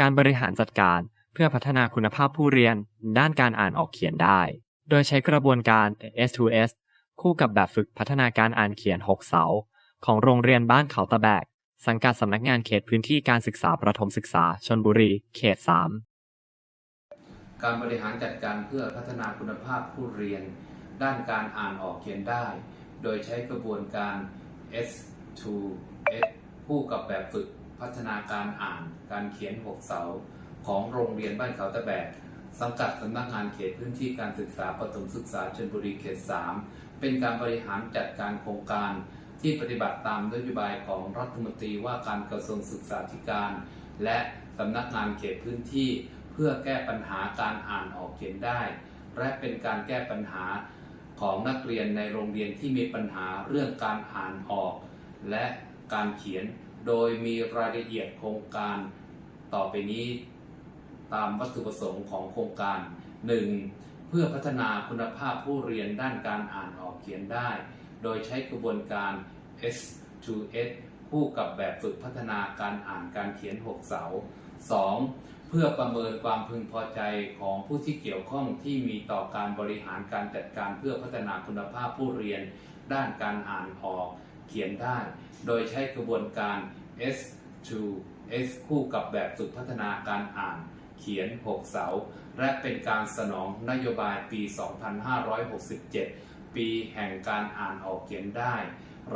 การบริหารจัดการเพื่อพัฒนาคุณภาพผู้เรียน ด้านการอ่านออกเขียนได้ โดยใช้กระบวนการ S2S คู่กับแบบฝึกพัฒนาการอ่านเขียน 6 เสา ของโรงเรียนบ้านเขาตะแบก สังกัดสำนักงานเขตพื้นที่การศึกษาประถมศึกษาชนบุรี เขต 3 การบริหารจัดการเพื่อพัฒนาคุณภาพผู้เรียน ด้านการอ่านออกเขียนได้ โดยใช้กระบวนการ S2S คู่กับแบบฝึก พัฒนาการอ่านการเขียน6เสาของโรงเรียนบ้านเขาตะแบกสังกัดสำนักงานเขตพื้นที่การศึกษาประถมศึกษาชลบุรีเขต 3 เป็นการบริหารจัดการโครงการที่ปฏิบัติตามนโยบายของรัฐมนตรีว่าการกระทรวงศึกษาธิการ และสำนักงานเขตพื้นที่ เพื่อแก้ปัญหาการอ่านออกเขียนได้ และเป็นการแก้ปัญหาของนักเรียนในโรงเรียนที่มีปัญหาเรื่องการอ่านออก และการเขียน โดยมีรายละเอียดโครงการต่อไปนี้ ตามวัตถุประสงค์ของโครงการ 1. เพื่อพัฒนาคุณภาพผู้เรียนด้านการอ่านออกเขียนได้ โดยใช้กระบวนการ S2S คู่กับแบบฝึกพัฒนาการอ่านการเขียน 6 เสา 2. เพื่อประเมินความพึงพอใจของผู้ที่เกี่ยวข้องที่มีต่อการบริหารการจัดการเพื่อพัฒนาคุณภาพผู้เรียน ด้านการอ่านออก เขียนได้ โดยใช้กระบวนการ S2S คู่กับแบบฝึกพัฒนาการอ่านเขียน 6 เสา และเป็นการสนองนโยบายปี 2567 ปีแห่งการอ่านออกเขียนได้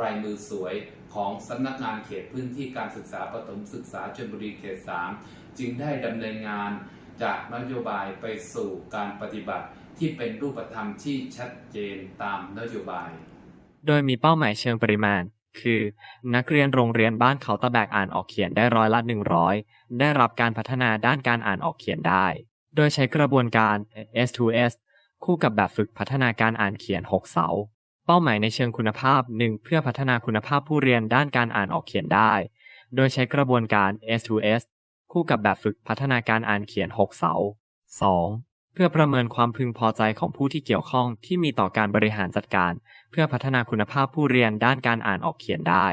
รายมือสวยของสำนักงานเขตพื้นที่การศึกษาประถมศึกษาชลบุรีเขต 3 จึงได้ดำเนินงานจากนโยบายไปสู่การปฏิบัติที่เป็นรูปธรรมที่ชัดเจนตามนโยบาย โดยมีเป้าหมายเชิงปริมาณ คือ นักเรียนโรงเรียนบ้านเขาตะแบกอ่านออกเขียนได้ร้อยละ 100 ได้รับการพัฒนาด้านการอ่านออกเขียนได้ โดยใช้กระบวนการ S2S คู่กับแบบฝึกพัฒนาการอ่านเขียน 6 เสา เป้าหมายในเชิงคุณภาพ 1. เพื่อพัฒนาคุณภาพผู้เรียนด้านการอ่านออกเขียนได้ โดยใช้กระบวนการ S2S คู่กับแบบฝึกพัฒนาการอ่านเขียน 6 เสา 2. เพื่อประเมินความพึงพอใจของผู้ที่เกี่ยวข้องที่มีต่อการบริหารจัดการ เพื่อพัฒนาคุณภาพผู้เรียนด้านการอ่านออกเขียนได้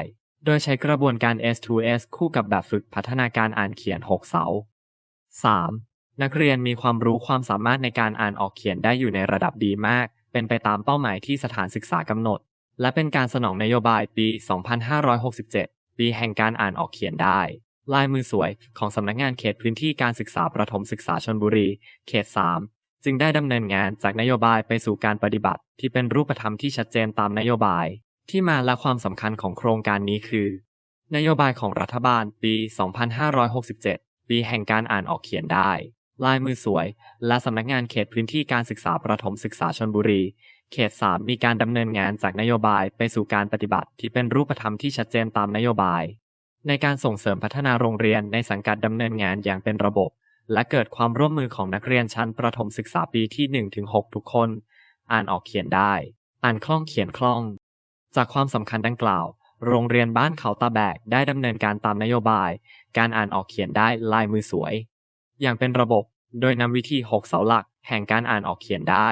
โดยใช้กระบวนการ S2S คู่กับแบบฝึกพัฒนาการอ่านเขียน 6 เสา 3. นักเรียนมีความรู้ความสามารถในการอ่านออกเขียนได้อยู่ในระดับดีมาก เป็นไปตามเป้าหมายที่สถานศึกษากำหนด และเป็นการสนองนโยบายปี 2567 ปีแห่งการอ่านออกเขียนได้ ลายมือสวยของสำนักงานเขตพื้นที่การศึกษาประถมศึกษาชนบุรี เขต 3 จึงได้ดำเนินงานจากนโยบายไปสู่การปฏิบัติ ที่เป็นรูปธรรมที่ชัดเจนตามนโยบาย ที่มาและความสำคัญของโครงการนี้คือ นโยบายของรัฐบาลปี 2567 ปีแห่งการอ่านออกเขียนได้ ลายมือสวย และสำนักงานเขตพื้นที่การศึกษาประถมศึกษาชนบุรี เขต 3 มีการดำเนินงานจากนโยบายไปสู่การปฏิบัติ ที่เป็นรูปธรรมที่ชัดเจนตามนโยบาย ในการส่งเสริมพัฒนาโรงเรียนในสังกัดดำเนินงานอย่างเป็นระบบ และเกิดความร่วมมือของนักเรียนชั้นประถมศึกษาปีที่1ถึง6ทุกคน อ่านออกเขียนได้ อ่านคล่องเขียนคล่อง จากความสำคัญดังกล่าว โรงเรียนบ้านเขาตาแบกได้ดำเนินการตามนโยบาย การอ่านออกเขียนได้ลายมือสวย อย่างเป็นระบบโดยนำวิธี 6 เสาหลัก แห่งการอ่านออกเขียนได้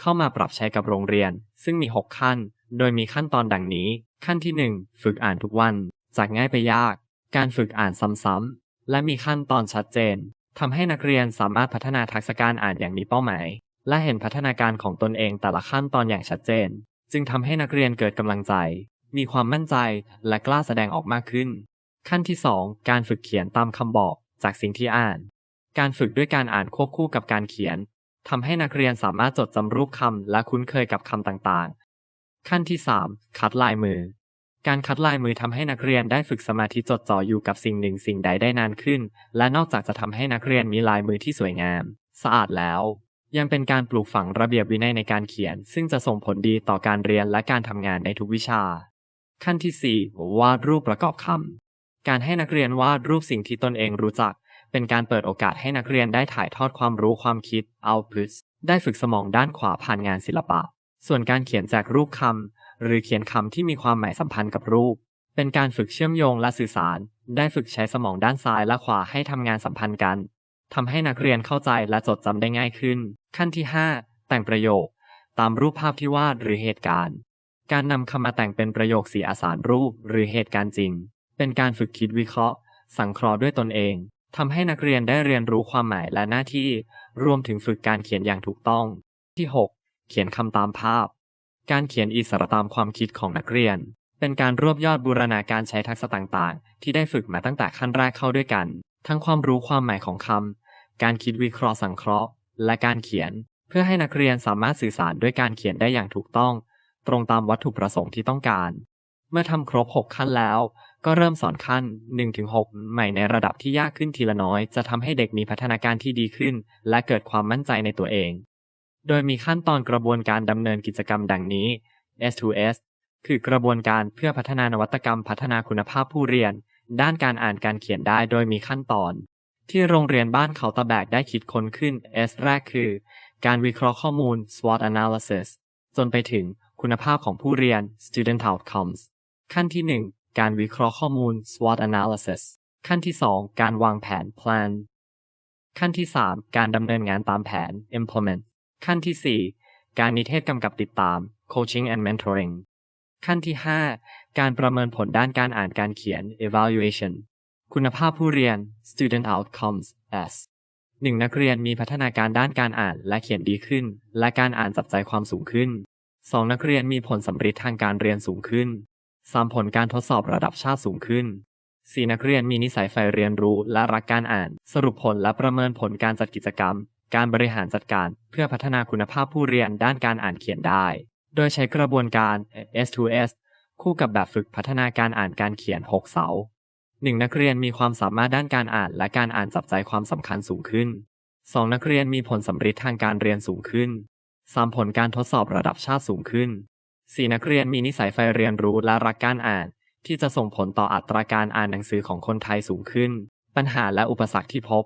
เข้ามาปรับใช้กับโรงเรียน ซึ่งมี 6 ขั้น โดยมีขั้นตอนดังนี้ ขั้นที่ 1 ฝึกอ่านทุกวัน จากง่ายไปยาก การฝึกอ่านซ้ำๆและมีขั้นตอนชัดเจน ทำให้นักเรียนสามารถพัฒนาทักษะการอ่านอย่างมีเป้าหมาย และเห็นพัฒนาการของตนเองแต่ละขั้นตอนอย่างชัดเจน จึงทำให้นักเรียนเกิดกำลังใจ มีความมั่นใจและกล้าแสดงออกมากขึ้น ขั้นที่ 2 การฝึกเขียนตามคำบอกจากสิ่งที่อ่าน การฝึกด้วยการอ่านควบคู่กับการเขียนทำให้นักเรียนสามารถจดจำรูปคำและคุ้นเคยกับคำต่างๆ ขั้นที่ 3 คัดลายมือ การคัดลายมือทำให้นักเรียนได้ฝึกสมาธิจดจ่ออยู่กับสิ่งหนึ่งสิ่งใดได้นานขึ้น และนอกจากจะทำให้นักเรียนมีลายมือที่สวยงาม สะอาดแล้ว ยังเป็นการปลูกฝังระเบียบวินัยในการเขียน ซึ่งจะส่งผลดีต่อการเรียนและการทำงานในทุกวิชา ขั้นที่ 4 วาดรูปประกอบคำการให้นักเรียนวาดรูปสิ่งที่ตนเองรู้จัก เป็นการเปิดโอกาสให้นักเรียนได้ถ่ายทอดความรู้ความคิด output ได้ฝึกสมองด้านขวาผ่านงานศิลปะ ส่วนการเขียนจากรูปคำ หรือเขียนคำที่มีความหมายสัมพันธ์กับรูป เป็นการฝึกเชื่อมโยงและสื่อสาร ได้ฝึกใช้สมองด้านซ้ายและขวาให้ทำงานสัมพันธ์กันทำให้นักเรียนเข้าใจและจดจำได้ง่ายขึ้น ขั้นที่ 5 แต่งประโยค ตามรูปภาพที่วาดหรือเหตุการณ์ การนำคำมาแต่งเป็นประโยคสีอาสารรูปหรือเหตุการณ์จริง เป็นการฝึกคิดวิเคราะห์ สังเคราะห์ด้วยตนเองทำให้นักเรียนได้เรียนรู้ความหมายและหน้าที่ รวมถึงฝึกการเขียนอย่างถูกต้อง ที่ 6. เขียนคำตามภาพ การเขียนอิสระตามความคิดของนักเรียน เป็นการรวบยอดบูรณาการใช้ทักษะต่างๆ ที่ได้ฝึกมาตั้งแต่ขั้นแรกเข้าด้วยกัน ทั้งความรู้ความหมายของคำ การคิดวิเคราะห์สังเคราะห์ และการเขียน เพื่อให้นักเรียนสามารถสื่อสารด้วยการเขียนได้อย่างถูกต้อง ตรงตามวัตถุประสงค์ที่ต้องการ เมื่อทำครบ 6 ขั้นแล้ว ก็เริ่มสอนขั้น 1-6 ใหม่ในระดับที่ยากขึ้นทีละน้อย จะทำให้เด็กมีพัฒนาการที่ดีขึ้น และเกิดความมั่นใจในตัวเอง โดยมีขั้นตอนกระบวนการดำเนินกิจกรรมดังนี้ S2S คือกระบวนการเพื่อพัฒนานวัตกรรมพัฒนาคุณภาพผู้เรียน ด้านการอ่านการเขียนได้โดยมีขั้นตอน ที่โรงเรียนบ้านเขาตะแบกได้คิดค้นขึ้น S แรกคือ การวิเคราะห์ข้อมูล SWOT analysis จนไปถึงคุณภาพของผู้เรียน student outcomes ขั้นที่ 1 การวิเคราะห์ข้อมูล SWOT analysis ขั้นที่ 2 การวางแผน plan ขั้นที่ 3 การดำเนินงานตามแผน implement ขั้นที่ 4 การนิเทศกำกับติดตาม coaching and mentoring ขั้นที่ 5 การประเมินผลด้านการอ่านการเขียน evaluation คุณภาพผู้เรียน student outcomes S หนึ่งนักเรียนมีพัฒนาการด้านการอ่านและเขียนดีขึ้น และการอ่านจับใจความสูงขึ้น 2 นักเรียนมีผลสำเร็จทางการเรียนสูงขึ้น 3 ผลการทดสอบระดับชาติสูงขึ้น 4 นักเรียนมีนิสัยใฝ่เรียนรู้และรักการอ่าน สรุปผลและประเมินผลการจัดกิจกรรม การบริหารจัดการเพื่อพัฒนาคุณภาพผู้เรียนด้านการอ่านเขียนได้ โดยใช้กระบวนการ S2S คู่กับแบบฝึกพัฒนาการอ่านการเขียน 6 เสาหนึ่งนักเรียนมีความสามารถด้านการอ่านและการอ่านจับใจความสำคัญสูงขึ้น 2 นักเรียนมีผลสำเร็จทางการเรียนสูงขึ้น 3 ผลการทดสอบระดับชาติสูงขึ้น 4 นักเรียนมีนิสัยใฝ่เรียนรู้และรักการอ่าน ที่จะส่งผลต่ออัตราการอ่านหนังสือของคนไทยสูงขึ้น ปัญหาและอุปสรรคที่พบ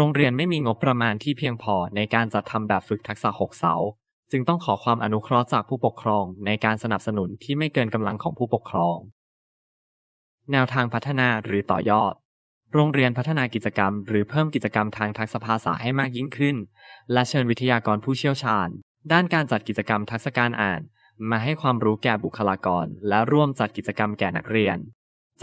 โรงเรียนไม่มีงบประมาณที่เพียงพอในการจัดทำแบบฝึกทักษะ 6 เสา จึงต้องขอความอนุเคราะห์จากผู้ปกครองในการสนับสนุนที่ไม่เกินกำลังของผู้ปกครอง แนวทางพัฒนาหรือต่อยอด โรงเรียนพัฒนากิจกรรม หรือเพิ่มกิจกรรมทางทักษะภาษาให้มากยิ่งขึ้น และเชิญวิทยากรผู้เชี่ยวชาญ ด้านการจัดกิจกรรมทักษะการอ่าน มาให้ความรู้แก่บุคลากร และร่วมจัดกิจกรรมแก่นักเรียน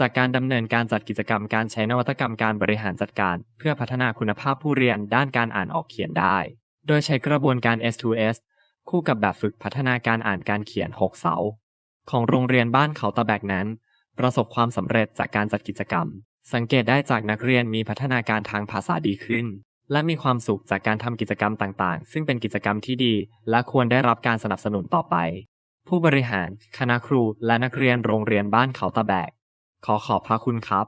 จากการดำเนินการจัดกิจกรรมการใช้นวัตกรรมการบริหารจัดการ เพื่อพัฒนาคุณภาพผู้เรียนด้านการอ่านออกเขียนได้ โดยใช้กระบวนการ S2S คู่กับแบบฝึกพัฒนาการอ่านการเขียน 6 เสา ของโรงเรียนบ้านเขาตะแบกนั้น ประสบความสำเร็จจากการจัดกิจกรรม สังเกตได้จากนักเรียนมีพัฒนาการทางภาษาดีขึ้น และมีความสุขจากการทำกิจกรรมต่างๆ ซึ่งเป็นกิจกรรมที่ดี และควรได้รับการสนับสนุนต่อไป ผู้บริหาร คณะครู และนักเรียนโรงเรียนบ้านเขาตะแบก ขอขอบพระคุณครับ